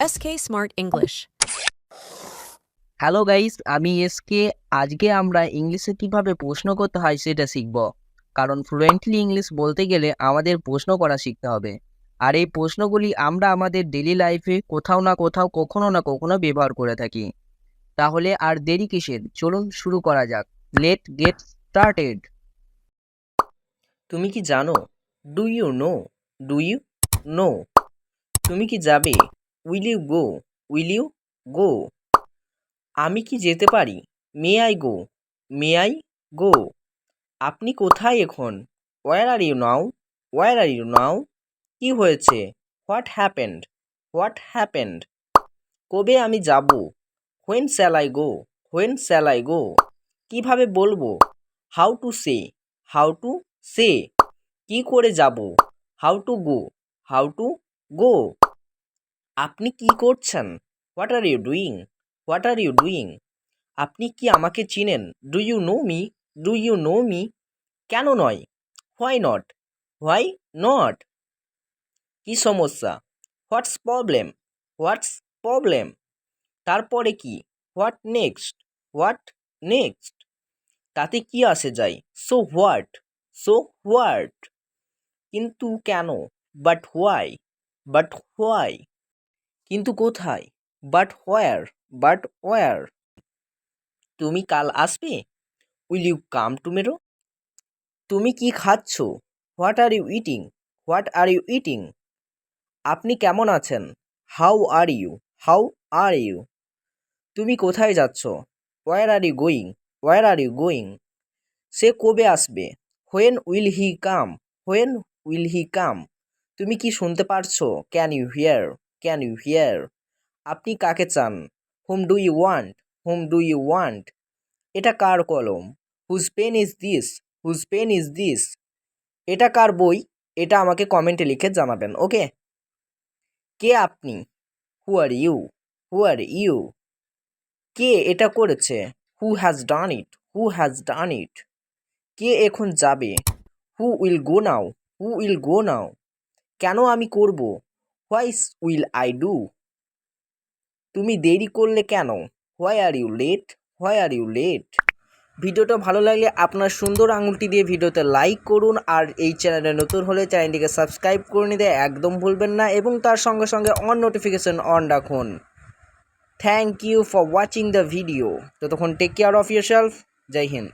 SK Smart English. Hello guys আমি SK আজকে আমরা ইংলিশে কীভাবে প্রশ্ন করতে হয় সেটা শিখব। কারণ ফ্লুয়েন্টলি ইংলিশ বলতে গেলে আমাদের প্রশ্ন করা শিখতে হবে। আর এই প্রশ্নগুলি আমরা আমাদের ডেলি লাইফে কোথাও না কোথাও কখনো না কখনো ব্যবহার করে থাকি। তাহলে আর দেরি কিসের? চলুন শুরু করা যাক। লেট গেট স্টার্টেড তুমি কি জানো? Do you know do you know তুমি কি যাবে? Will you go will you go আমি কি যেতে পারি? May I go may I go আপনি কোথায় এখন? Where are you now where are you now কি হয়েছে? হোয়াট হ্যাপেন্ড হোয়াট হ্যাপেন্ড কবে আমি যাব? When shall I go when shall I go কীভাবে বলব? How to say how to say কি করে যাব? How to go how to go আপনি কি করছেন? What are you doing what are you doing আপনি কি আমাকে চিনেন? Do you know me do you know me কেন নয়? হোয়াই নট হোয়াই নট কি সমস্যা? হোয়াটস প্রবলেম হোয়াটস প্রবলেম তারপরে কি? হোয়াট নেক্সট হোয়াট নেক্সট তাতে কি আসে যায়? সো হোয়াট সো হোয়াট কিন্তু কেন? বাট হোয়াই বাট হোয়াই কিন্তু কোথায়? বাট হোয়ার বাট ওয়ার তুমি কাল আসবে? উইল ইউ কাম টুমেরো তুমি কি খাচ্ছ? What are you eating what are you eating আপনি কেমন আছেন? How are you how are you তুমি কোথায় যাচ্ছ? Where are you going where are you going সে কবে আসবে? When will he come when will he come তুমি কি শুনতে পারছ? Can you hear can you hear আপনি কাকে চান? Whom do you want whom do you want এটা কার কলম? Whose pen is this whose pen is this এটা কার বই? এটা আমাকে কমেন্টে লিখে জানাবেন ওকে কে আপনি? হু are you who are you কে এটা করেছে? Who has done it who has done ইট কে এখন যাবে? Who will go now who will go নাও কেন আমি করব? হোয়াইস উইল আই ডু তুমি দেরি করলে কেন? Why are you late why are you late ভিডিওটা ভালো লাগলে আপনার সুন্দর আঙুলটি দিয়ে ভিডিওতে লাইক করুন আর এই চ্যানেলে নতুন হলে চ্যানেলটিকে সাবস্ক্রাইব করে নিতে একদম ভুলবেন না এবং তার সঙ্গে সঙ্গে অন নোটিফিকেশন অন রাখুন। Thank you for watching the video ততক্ষণ take care of your self Joy Hind.